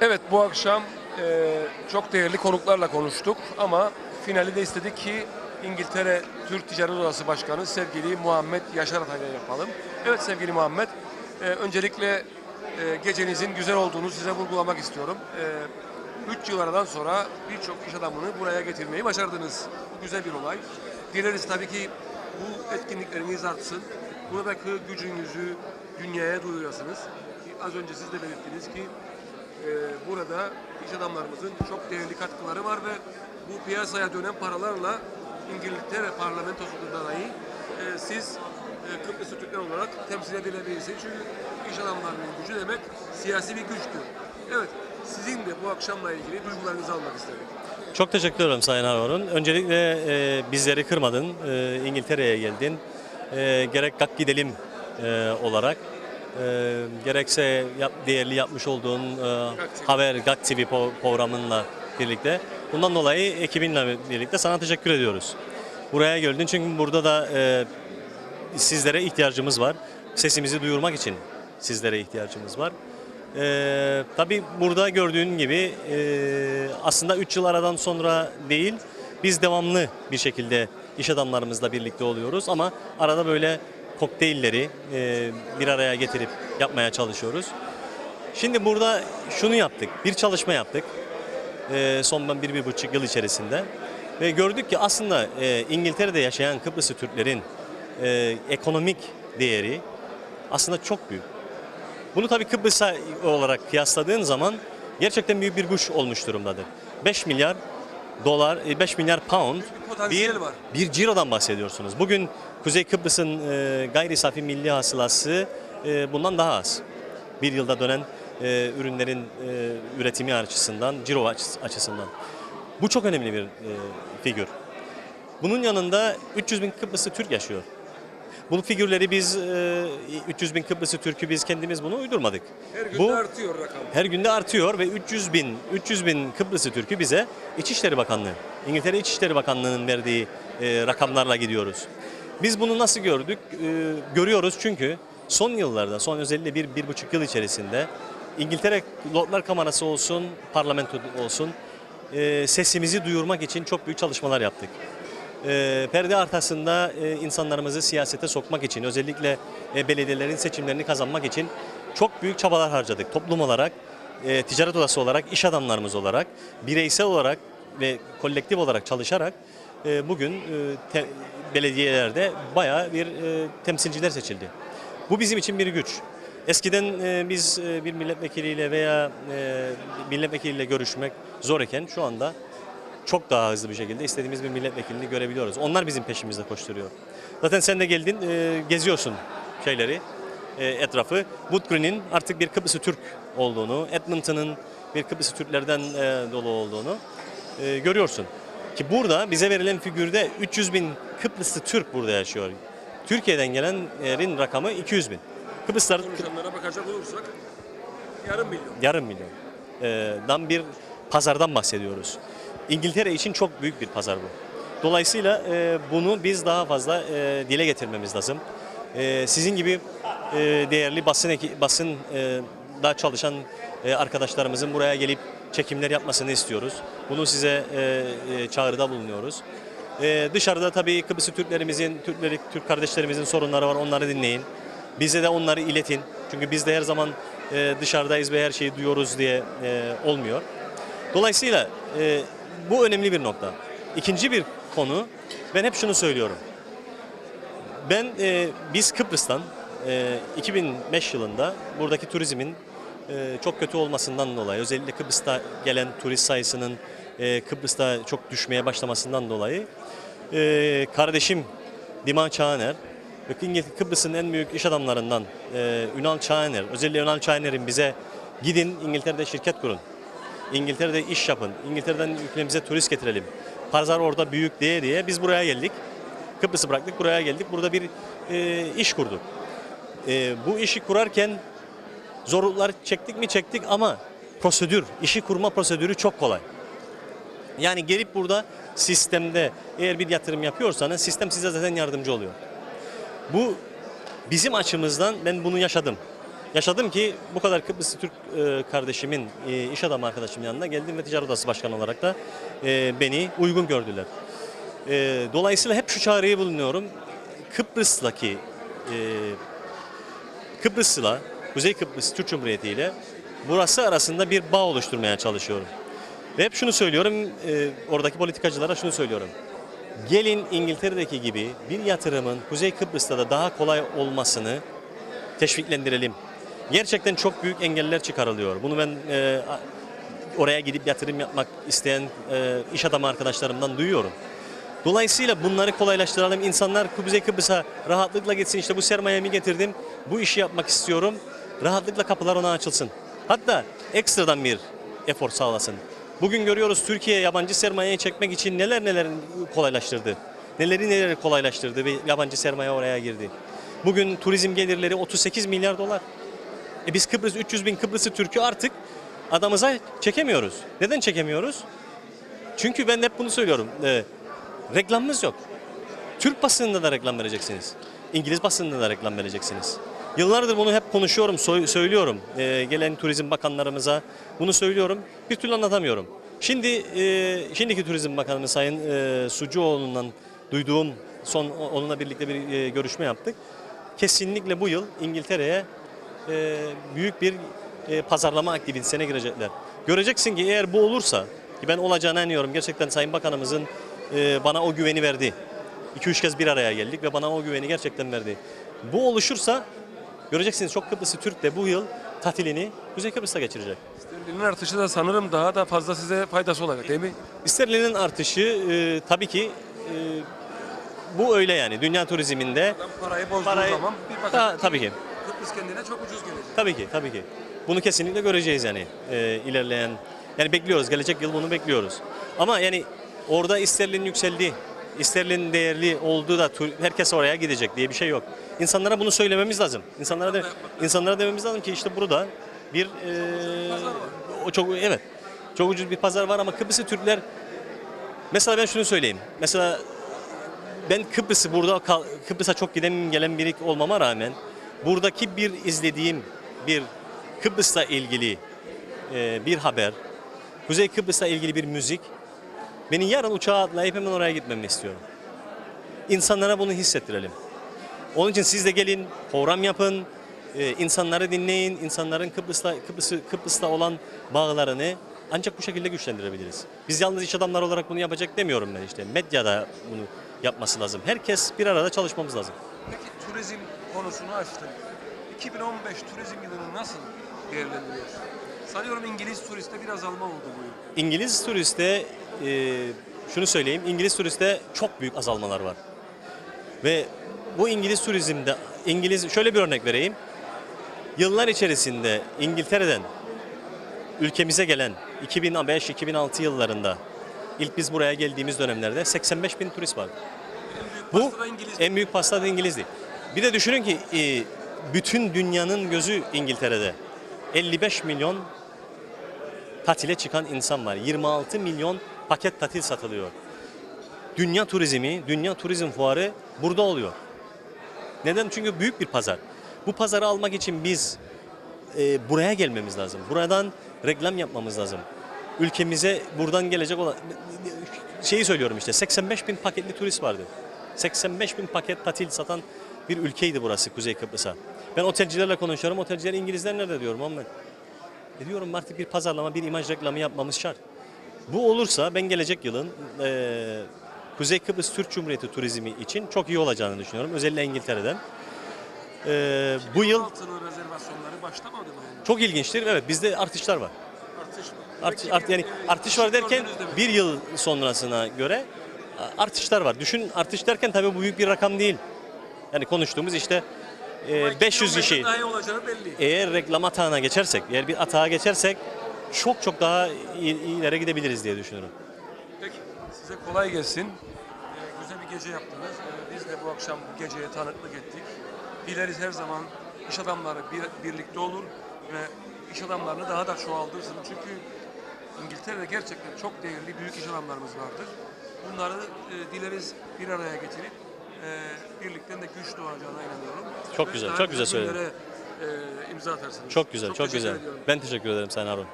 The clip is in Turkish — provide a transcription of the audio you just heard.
Evet bu akşam e, çok değerli konuklarla konuştuk ama finali de istedik ki İngiltere Türk Ticaret Odası Başkanı sevgili Muhammed Yaşar Atay'la yapalım. Evet sevgili Muhammed, e, öncelikle e, gecenizin güzel olduğunu size vurgulamak istiyorum. 3 yıl aradan sonra birçok iş adamını buraya getirmeyi başardınız. Bu güzel bir olay. Dileriz tabii ki bu etkinlikleriniz artsın. Buradaki gücünüzü dünyaya duyurasınız. Az önce siz de belirttiniz ki ee, burada iş adamlarımızın çok değerli katkıları var ve bu piyasaya dönen paralarla İngiltere parlamentosunda dahi e, siz e, Kıbrıslı Türkler olarak temsil edilebilirsiniz. Çünkü iş adamlarının gücü demek siyasi bir güçtür. Evet, sizin de bu akşamla ilgili duygularınızı almak istedik. Çok teşekkür ederim Sayın Harun. Öncelikle e, bizleri kırmadın, e, İngiltere'ye geldin. E, gerek Kalk Gidelim e, olarak, e, gerekse yap, değerli yapmış olduğun e, haber GAK TV programınla birlikte. Bundan dolayı ekibinle birlikte sana teşekkür ediyoruz. Buraya geldin çünkü burada da e, sizlere ihtiyacımız var. Sesimizi duyurmak için sizlere ihtiyacımız var. Ee, tabii burada gördüğün gibi e, aslında 3 yıl aradan sonra değil, biz devamlı bir şekilde iş adamlarımızla birlikte oluyoruz ama arada böyle kokteylleri e, bir araya getirip yapmaya çalışıyoruz. Şimdi burada şunu yaptık, bir çalışma yaptık e, son ben bir, bir buçuk yıl içerisinde. Ve gördük ki aslında e, İngiltere'de yaşayan Kıbrıslı Türklerin e, ekonomik değeri aslında çok büyük. Bunu tabii Kıbrıs'a olarak kıyasladığın zaman gerçekten büyük bir güç olmuş durumdadır. 5 milyar dolar, e, 5 milyar pound Bir var. bir cirodan bahsediyorsunuz. Bugün Kuzey Kıbrıs'ın e, gayri safi milli hasılası e, bundan daha az. Bir yılda dönen e, ürünlerin e, üretimi açısından, ciro açıs- açısından. Bu çok önemli bir e, figür. Bunun yanında 300 bin Kıbrıslı Türk yaşıyor. Bu figürleri biz e, 300 bin Kıbrıslı Türk'ü biz kendimiz bunu uydurmadık. Her gün Bu- artıyor rakam. her günde artıyor ve 300 bin 300 bin Kıbrıslı Türk'ü bize İçişleri Bakanlığı, İngiltere İçişleri Bakanlığı'nın verdiği e, rakamlarla gidiyoruz. Biz bunu nasıl gördük? E, görüyoruz çünkü son yıllarda, son özellikle bir, bir buçuk yıl içerisinde İngiltere Lordlar Kamerası olsun, parlamento olsun e, sesimizi duyurmak için çok büyük çalışmalar yaptık. E, perde arkasında e, insanlarımızı siyasete sokmak için özellikle e, belediyelerin seçimlerini kazanmak için çok büyük çabalar harcadık. Toplum olarak, e, ticaret odası olarak, iş adamlarımız olarak, bireysel olarak ve kolektif olarak çalışarak bugün belediyelerde bayağı bir temsilciler seçildi. Bu bizim için bir güç. Eskiden biz bir milletvekiliyle veya milletvekiliyle görüşmek zor iken şu anda çok daha hızlı bir şekilde istediğimiz bir milletvekilini görebiliyoruz. Onlar bizim peşimizde koşturuyor. Zaten sen de geldin, e, geziyorsun şeyleri, e, etrafı. Woodgreen'in artık bir Kıbrıslı Türk olduğunu, Edmonton'ın bir Kıbrıslı Türklerden e, dolu olduğunu e, görüyorsun. Ki burada bize verilen figürde 300 bin Kıbrıslı Türk burada yaşıyor. Türkiye'den gelenlerin rakamı 200 bin. Kıbrıslar Konuşanlara bakacak olursak yarım milyon. yarım milyon e, dan bir pazardan bahsediyoruz. İngiltere için çok büyük bir pazar bu. Dolayısıyla e, bunu biz daha fazla e, dile getirmemiz lazım. E, sizin gibi e, değerli basın basın e, da çalışan e, arkadaşlarımızın buraya gelip çekimler yapmasını istiyoruz. Bunu size e, e, çağrıda bulunuyoruz. E, dışarıda tabii Kıbrıslı Türklerimizin, Türkleri, Türk kardeşlerimizin sorunları var. Onları dinleyin. Bize de onları iletin. Çünkü biz de her zaman e, dışarıdayız ve her şeyi duyuyoruz diye e, olmuyor. Dolayısıyla e, bu önemli bir nokta. İkinci bir konu, ben hep şunu söylüyorum. Ben e, biz Kıbrıs'tan e, 2005 yılında buradaki turizmin e, çok kötü olmasından dolayı, özellikle Kıbrıs'ta gelen turist sayısının e, Kıbrıs'ta çok düşmeye başlamasından dolayı e, kardeşim Dima Çağaner ve Kıbrıs'ın en büyük iş adamlarından e, Ünal Çağaner, özellikle Ünal Çağaner'in bize gidin İngiltere'de şirket kurun. İngiltere'de iş yapın. İngiltere'den ülkemize turist getirelim. Pazar orada büyük diye diye biz buraya geldik. Kıbrıs'ı bıraktık buraya geldik. Burada bir e, iş kurduk. E, bu işi kurarken zorluklar çektik mi çektik ama prosedür, işi kurma prosedürü çok kolay. Yani gelip burada sistemde eğer bir yatırım yapıyorsanız sistem size zaten yardımcı oluyor. Bu bizim açımızdan ben bunu yaşadım. Yaşadım ki bu kadar Kıbrıslı Türk e, kardeşimin, e, iş adamı arkadaşımın yanına geldim ve ticaret odası başkanı olarak da e, beni uygun gördüler. Dolayısıyla hep şu çağrıyı bulunuyorum. Kıbrıs'taki Kıbrıs'la, Kuzey Kıbrıs Türk Cumhuriyeti ile burası arasında bir bağ oluşturmaya çalışıyorum. Ve hep şunu söylüyorum, oradaki politikacılara şunu söylüyorum. Gelin İngiltere'deki gibi bir yatırımın Kuzey Kıbrıs'ta da daha kolay olmasını teşviklendirelim. Gerçekten çok büyük engeller çıkarılıyor. Bunu ben e, oraya gidip yatırım yapmak isteyen e, iş adamı arkadaşlarımdan duyuyorum. Dolayısıyla bunları kolaylaştıralım. İnsanlar Kuzey Kıbrıs'a rahatlıkla gitsin. İşte bu sermayemi getirdim. Bu işi yapmak istiyorum. Rahatlıkla kapılar ona açılsın. Hatta ekstradan bir efor sağlasın. Bugün görüyoruz Türkiye yabancı sermayeyi çekmek için neler neler kolaylaştırdı. Neleri neleri kolaylaştırdı ve yabancı sermaye oraya girdi. Bugün turizm gelirleri 38 milyar dolar. E biz Kıbrıs 300 bin Kıbrıs'ı Türk'ü artık adamıza çekemiyoruz. Neden çekemiyoruz? Çünkü ben hep bunu söylüyorum. Ee, reklamımız yok. Türk basınında da reklam vereceksiniz. İngiliz basınında da reklam vereceksiniz. Yıllardır bunu hep konuşuyorum, soy- söylüyorum. Ee, gelen turizm bakanlarımıza bunu söylüyorum. Bir türlü anlatamıyorum. Şimdi e, şimdiki Turizm Bakanımız Sayın e, Sucuoğlu'ndan duyduğum son onunla birlikte bir e, görüşme yaptık. Kesinlikle bu yıl İngiltere'ye e, büyük bir e, pazarlama aktivitesine girecekler. Göreceksin ki eğer bu olursa, ki ben olacağına inanıyorum. Gerçekten Sayın Bakanımızın e, bana o güveni verdi. 2-3 kez bir araya geldik ve bana o güveni gerçekten verdi. Bu oluşursa göreceksiniz çok Kıbrıslı Türk de bu yıl tatilini Kuzey Kıbrıs'ta geçirecek. Sterlinin artışı da sanırım daha da fazla size faydası olacak değil mi? İsterlinin artışı e, tabii ki e, bu öyle yani. Dünya turizminde Adam parayı bozduğu Parayı- zaman bir. Ta- tabii ki. Kıbrıs kendine çok ucuz gelecek. Tabii ki, tabii ki. Bunu kesinlikle göreceğiz yani e, ilerleyen. Yani bekliyoruz, gelecek yıl bunu bekliyoruz. Ama yani orada isterlin yükseldi, isterlin değerli olduğu da herkes oraya gidecek diye bir şey yok. İnsanlara bunu söylememiz lazım. İnsanlara da insanlara dememiz lazım ki işte burada bir e, o çok evet. Çok ucuz bir pazar var ama Kıbrıslı Türkler mesela ben şunu söyleyeyim. Mesela ben Kıbrıs'ı burada Kıbrıs'a çok giden gelen biri olmama rağmen buradaki bir izlediğim bir Kıbrıs'la ilgili e, bir haber, Kuzey Kıbrıs'la ilgili bir müzik beni yarın uçağa atlayıp hemen oraya gitmemi istiyorum. İnsanlara bunu hissettirelim. Onun için siz de gelin, program yapın, e, insanları dinleyin, insanların Kıbrıs'la Kıbrıs'ı Kıbrıs'la olan bağlarını ancak bu şekilde güçlendirebiliriz. Biz yalnız iş adamları olarak bunu yapacak demiyorum ben işte. Medyada bunu yapması lazım. Herkes bir arada çalışmamız lazım. Peki turizm konusunu açtık. 2015 turizm yılını nasıl değerlendiriyorsun? Sanıyorum İngiliz turiste bir azalma oldu bu yıl. İngiliz turiste e, şunu söyleyeyim, İngiliz turiste çok büyük azalmalar var. Ve bu İngiliz turizmde, İngiliz şöyle bir örnek vereyim. Yıllar içerisinde İngiltere'den ülkemize gelen 2005-2006 yıllarında ilk biz buraya geldiğimiz dönemlerde 85 bin turist vardı. Bu en büyük pasta da İngilizdi. Bir de düşünün ki e, bütün dünyanın gözü İngiltere'de. 55 milyon tatile çıkan insan var. 26 milyon paket tatil satılıyor. Dünya turizmi, dünya turizm fuarı burada oluyor. Neden? Çünkü büyük bir pazar. Bu pazarı almak için biz e, buraya gelmemiz lazım. Buradan reklam yapmamız lazım. Ülkemize buradan gelecek olan şeyi söylüyorum işte 85 bin paketli turist vardı. 85 bin paket tatil satan bir ülkeydi burası Kuzey Kıbrıs'a. Ben otelcilerle konuşuyorum. Otelciler İngilizler nerede diyorum ama e diyorum artık bir pazarlama, bir imaj reklamı yapmamız şart. Bu olursa ben gelecek yılın e, Kuzey Kıbrıs Türk Cumhuriyeti turizmi için çok iyi olacağını düşünüyorum. Özellikle İngiltere'den. E, bu yıl rezervasyonları başlamadı mı? henüz? çok ilginçtir. Evet bizde artışlar var. Artış mı? Artış, Peki art, yani e, artış var derken gördünüz bir yıl sonrasına göre artışlar var. Düşün artış derken tabii bu büyük bir rakam değil. Yani konuştuğumuz işte e, Ama 500 2015'te kişi. Eğer reklam atağına geçersek, eğer bir atağa geçersek çok çok daha ileri gidebiliriz diye düşünüyorum. Peki size kolay gelsin. Ee, güzel bir gece yaptınız. Ee, biz de bu akşam bu geceye tanıklık ettik. Dileriz her zaman iş adamları bir, birlikte olur ve iş adamlarını daha da çoğaltırsın. Çünkü İngiltere'de gerçekten çok değerli büyük iş adamlarımız vardır. Bunları e, dileriz bir araya getirip e, birlikten de güç doğacağına inanıyorum. Çok güzel, çok güzel söyledin. günlere, imza atarsınız. Çok güzel, çok, teşekkür güzel. ediyorum. Ben teşekkür ederim Sayın Harun.